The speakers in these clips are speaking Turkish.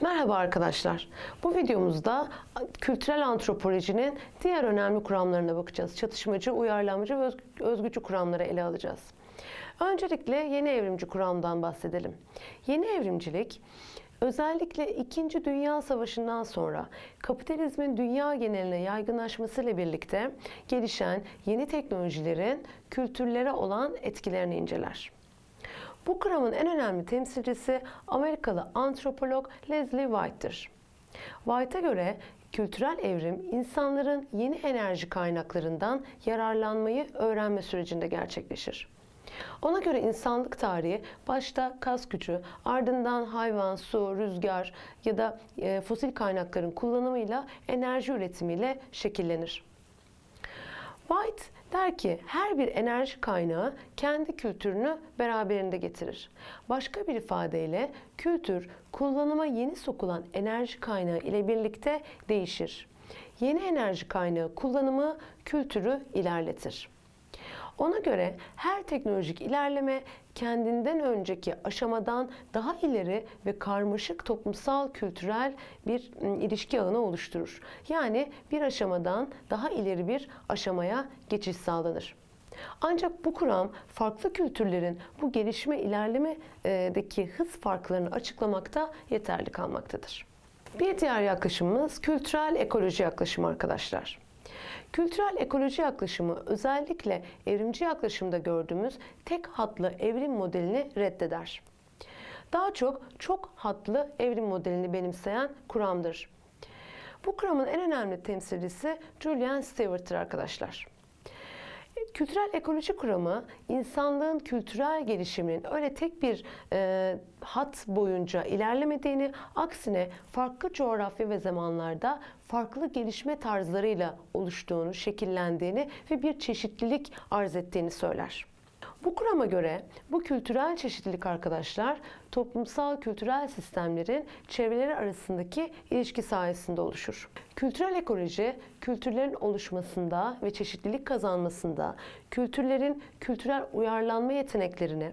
Merhaba arkadaşlar. Bu videomuzda kültürel antropolojinin diğer önemli kuramlarına bakacağız. Çatışmacı, uyarlamacı ve öz- özgücü kuramları ele alacağız. Öncelikle yeni evrimci kuramdan bahsedelim. Yeni evrimcilik özellikle 2. Dünya Savaşı'ndan sonra kapitalizmin dünya geneline yaygınlaşmasıyla birlikte gelişen yeni teknolojilerin kültürlere olan etkilerini inceler. Bu kuramın en önemli temsilcisi Amerikalı antropolog Leslie White'tir. White'a göre kültürel evrim insanların yeni enerji kaynaklarından yararlanmayı öğrenme sürecinde gerçekleşir. Ona göre insanlık tarihi başta kas gücü, ardından hayvan, su, rüzgar ya da e, fosil kaynakların kullanımıyla enerji üretimiyle şekillenir. White der ki her bir enerji kaynağı kendi kültürünü beraberinde getirir. Başka bir ifadeyle kültür kullanıma yeni sokulan enerji kaynağı ile birlikte değişir. Yeni enerji kaynağı kullanımı kültürü ilerletir. Ona göre her teknolojik ilerleme kendinden önceki aşamadan daha ileri ve karmaşık toplumsal kültürel bir ım, ilişki ağını oluşturur. Yani bir aşamadan daha ileri bir aşamaya geçiş sağlanır. Ancak bu kuram farklı kültürlerin bu gelişme ilerlemedeki hız farklarını açıklamakta yeterli kalmaktadır. Bir diğer yaklaşımımız kültürel ekoloji yaklaşımı arkadaşlar. Kültürel ekoloji yaklaşımı özellikle evrimci yaklaşımda gördüğümüz tek hatlı evrim modelini reddeder. Daha çok çok hatlı evrim modelini benimseyen kuramdır. Bu kuramın en önemli temsilcisi Julian Stewart'tır arkadaşlar. Kültürel ekoloji kuramı insanlığın kültürel gelişiminin öyle tek bir e, hat boyunca ilerlemediğini, aksine farklı coğrafya ve zamanlarda farklı gelişme tarzlarıyla oluştuğunu, şekillendiğini ve bir çeşitlilik arz ettiğini söyler. Bu kurama göre bu kültürel çeşitlilik arkadaşlar toplumsal kültürel sistemlerin çevreleri arasındaki ilişki sayesinde oluşur. Kültürel ekoloji kültürlerin oluşmasında ve çeşitlilik kazanmasında kültürlerin kültürel uyarlanma yeteneklerini,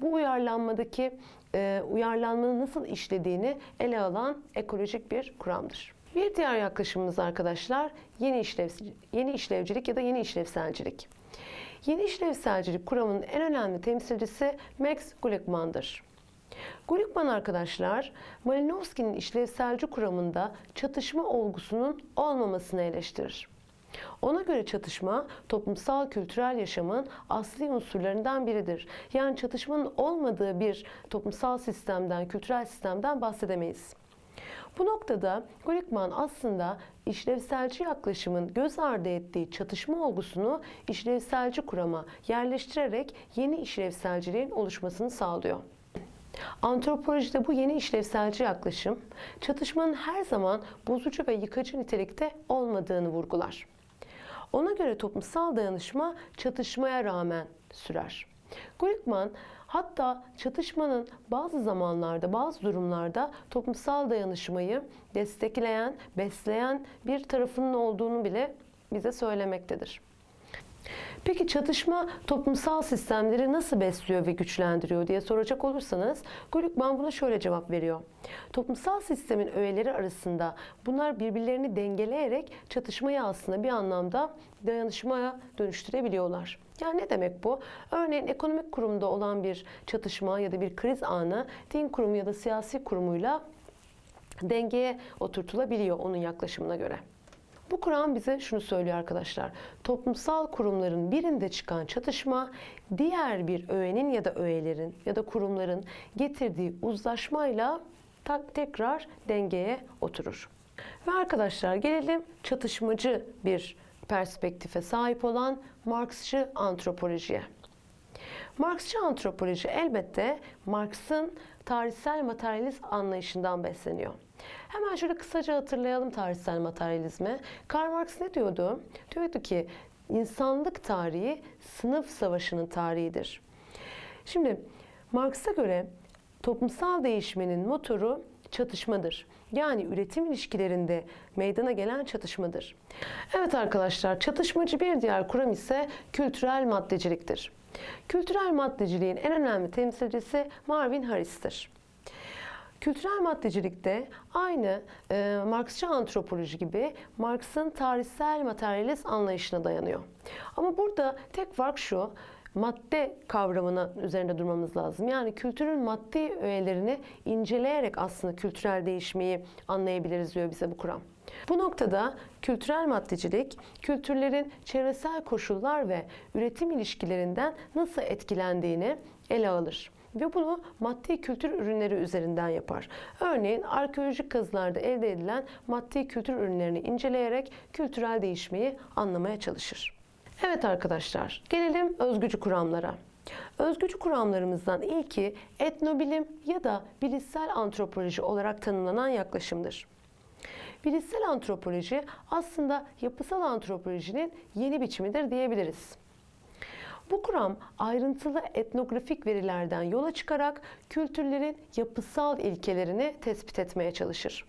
bu uyarlanmadaki e, uyarlanmanın nasıl işlediğini ele alan ekolojik bir kuramdır. Bir diğer yaklaşımımız arkadaşlar yeni işlev yeni işlevcilik ya da yeni işlevselcilik. Yeni işlevselcilik kuramının en önemli temsilcisi Max Gluckman'dır. Gluckman arkadaşlar, Malinowski'nin işlevselci kuramında çatışma olgusunun olmamasını eleştirir. Ona göre çatışma toplumsal kültürel yaşamın asli unsurlarından biridir. Yani çatışmanın olmadığı bir toplumsal sistemden, kültürel sistemden bahsedemeyiz. Bu noktada Gluckman aslında işlevselci yaklaşımın göz ardı ettiği çatışma olgusunu işlevselci kurama yerleştirerek yeni işlevselciliğin oluşmasını sağlıyor. Antropolojide bu yeni işlevselci yaklaşım çatışmanın her zaman bozucu ve yıkıcı nitelikte olmadığını vurgular. Ona göre toplumsal dayanışma çatışmaya rağmen sürer. Gluckman hatta çatışmanın bazı zamanlarda, bazı durumlarda toplumsal dayanışmayı destekleyen, besleyen bir tarafının olduğunu bile bize söylemektedir. Peki çatışma toplumsal sistemleri nasıl besliyor ve güçlendiriyor diye soracak olursanız Gluckman buna şöyle cevap veriyor. Toplumsal sistemin öğeleri arasında bunlar birbirlerini dengeleyerek çatışmayı aslında bir anlamda dayanışmaya dönüştürebiliyorlar. Yani ne demek bu? Örneğin ekonomik kurumda olan bir çatışma ya da bir kriz anı din kurumu ya da siyasi kurumuyla dengeye oturtulabiliyor onun yaklaşımına göre. Bu Kur'an bize şunu söylüyor arkadaşlar. Toplumsal kurumların birinde çıkan çatışma diğer bir öğenin ya da öğelerin ya da kurumların getirdiği uzlaşmayla tekrar dengeye oturur. Ve arkadaşlar gelelim çatışmacı bir perspektife sahip olan Marksçı antropolojiye. Marksçı antropoloji elbette Marx'ın tarihsel materyalist anlayışından besleniyor. Hemen şöyle kısaca hatırlayalım tarihsel materyalizmi. Karl Marx ne diyordu? Diyordu ki insanlık tarihi sınıf savaşının tarihidir. Şimdi Marx'a göre toplumsal değişmenin motoru çatışmadır. Yani üretim ilişkilerinde meydana gelen çatışmadır. Evet arkadaşlar, çatışmacı bir diğer kuram ise kültürel maddeciliktir. Kültürel maddeciliğin en önemli temsilcisi Marvin Harris'tir. Kültürel maddecilikte aynı e, Marksçı antropoloji gibi Marx'ın tarihsel materyalist anlayışına dayanıyor. Ama burada tek fark şu, madde kavramına üzerinde durmamız lazım. Yani kültürün maddi öğelerini inceleyerek aslında kültürel değişmeyi anlayabiliriz diyor bize bu kuram. Bu noktada kültürel maddecilik, kültürlerin çevresel koşullar ve üretim ilişkilerinden nasıl etkilendiğini ele alır ve bunu maddi kültür ürünleri üzerinden yapar. Örneğin arkeolojik kazılarda elde edilen maddi kültür ürünlerini inceleyerek kültürel değişmeyi anlamaya çalışır. Evet arkadaşlar, gelelim özgücü kuramlara. Özgücü kuramlarımızdan ilki etnobilim ya da bilişsel antropoloji olarak tanımlanan yaklaşımdır. Bilişsel antropoloji aslında yapısal antropolojinin yeni biçimidir diyebiliriz. Bu kuram ayrıntılı etnografik verilerden yola çıkarak kültürlerin yapısal ilkelerini tespit etmeye çalışır.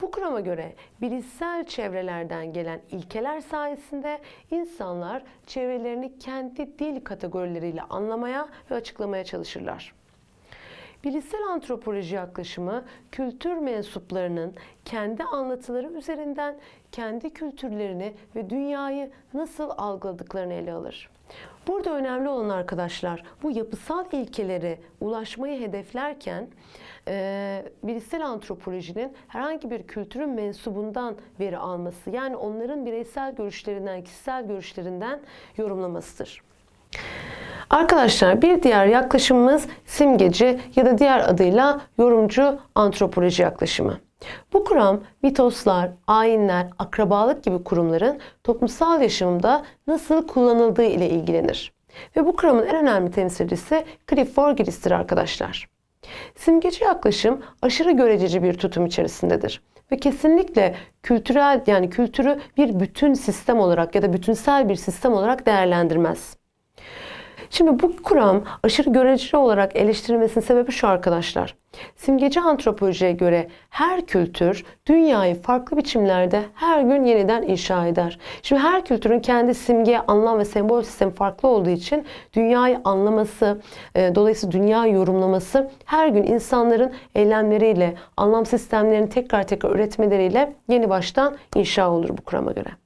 Bu kurama göre bilişsel çevrelerden gelen ilkeler sayesinde insanlar çevrelerini kendi dil kategorileriyle anlamaya ve açıklamaya çalışırlar. Bilişsel antropoloji yaklaşımı kültür mensuplarının kendi anlatıları üzerinden kendi kültürlerini ve dünyayı nasıl algıladıklarını ele alır. Burada önemli olan arkadaşlar bu yapısal ilkeleri ulaşmayı hedeflerken e, bilişsel antropolojinin herhangi bir kültürün mensubundan veri alması yani onların bireysel görüşlerinden, kişisel görüşlerinden yorumlamasıdır. Arkadaşlar bir diğer yaklaşımımız simgeci ya da diğer adıyla yorumcu antropoloji yaklaşımı. Bu kuram mitoslar, ayinler, akrabalık gibi kurumların toplumsal yaşamda nasıl kullanıldığı ile ilgilenir. Ve bu kuramın en önemli temsilcisi Clifford Gillis'tir arkadaşlar. Simgeci yaklaşım aşırı görececi bir tutum içerisindedir ve kesinlikle kültürel yani kültürü bir bütün sistem olarak ya da bütünsel bir sistem olarak değerlendirmez. Şimdi bu kuram aşırı görece olarak eleştirilmesinin sebebi şu arkadaşlar. Simgeci antropolojiye göre her kültür dünyayı farklı biçimlerde her gün yeniden inşa eder. Şimdi her kültürün kendi simge, anlam ve sembol sistemi farklı olduğu için dünyayı anlaması, e, dolayısıyla dünya yorumlaması her gün insanların eylemleriyle, anlam sistemlerini tekrar tekrar üretmeleriyle yeni baştan inşa olur bu kurama göre.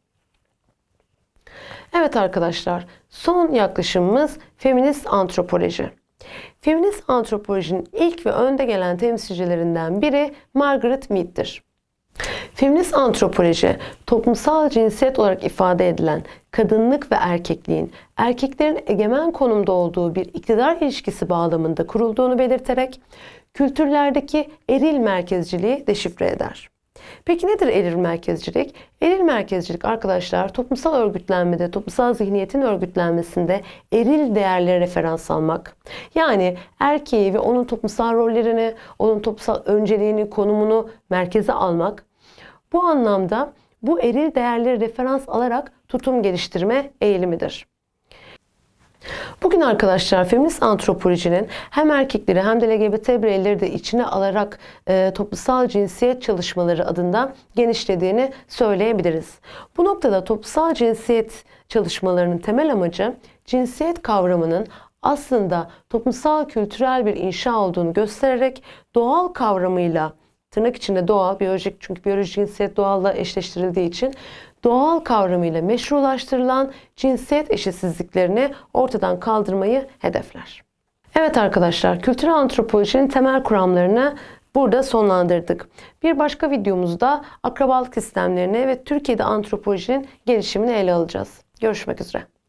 Evet arkadaşlar, son yaklaşımımız feminist antropoloji. Feminist antropolojinin ilk ve önde gelen temsilcilerinden biri Margaret Mead'dir. Feminist antropoloji, toplumsal cinsiyet olarak ifade edilen kadınlık ve erkekliğin erkeklerin egemen konumda olduğu bir iktidar ilişkisi bağlamında kurulduğunu belirterek kültürlerdeki eril merkezciliği deşifre eder. Peki nedir eril merkezcilik? Eril merkezcilik arkadaşlar toplumsal örgütlenmede, toplumsal zihniyetin örgütlenmesinde eril değerlere referans almak. Yani erkeği ve onun toplumsal rollerini, onun toplumsal önceliğini, konumunu merkeze almak. Bu anlamda bu eril değerleri referans alarak tutum geliştirme eğilimidir. Bugün arkadaşlar feminist antropolojinin hem erkekleri hem de LGBT bireyleri de içine alarak e, toplumsal cinsiyet çalışmaları adında genişlediğini söyleyebiliriz. Bu noktada toplumsal cinsiyet çalışmalarının temel amacı cinsiyet kavramının aslında toplumsal kültürel bir inşa olduğunu göstererek doğal kavramıyla tırnak içinde doğal, biyolojik çünkü biyolojik cinsiyet doğalla eşleştirildiği için doğal kavramıyla meşrulaştırılan cinsiyet eşitsizliklerini ortadan kaldırmayı hedefler. Evet arkadaşlar, kültürel antropolojinin temel kuramlarını burada sonlandırdık. Bir başka videomuzda akrabalık sistemlerini ve Türkiye'de antropolojinin gelişimini ele alacağız. Görüşmek üzere.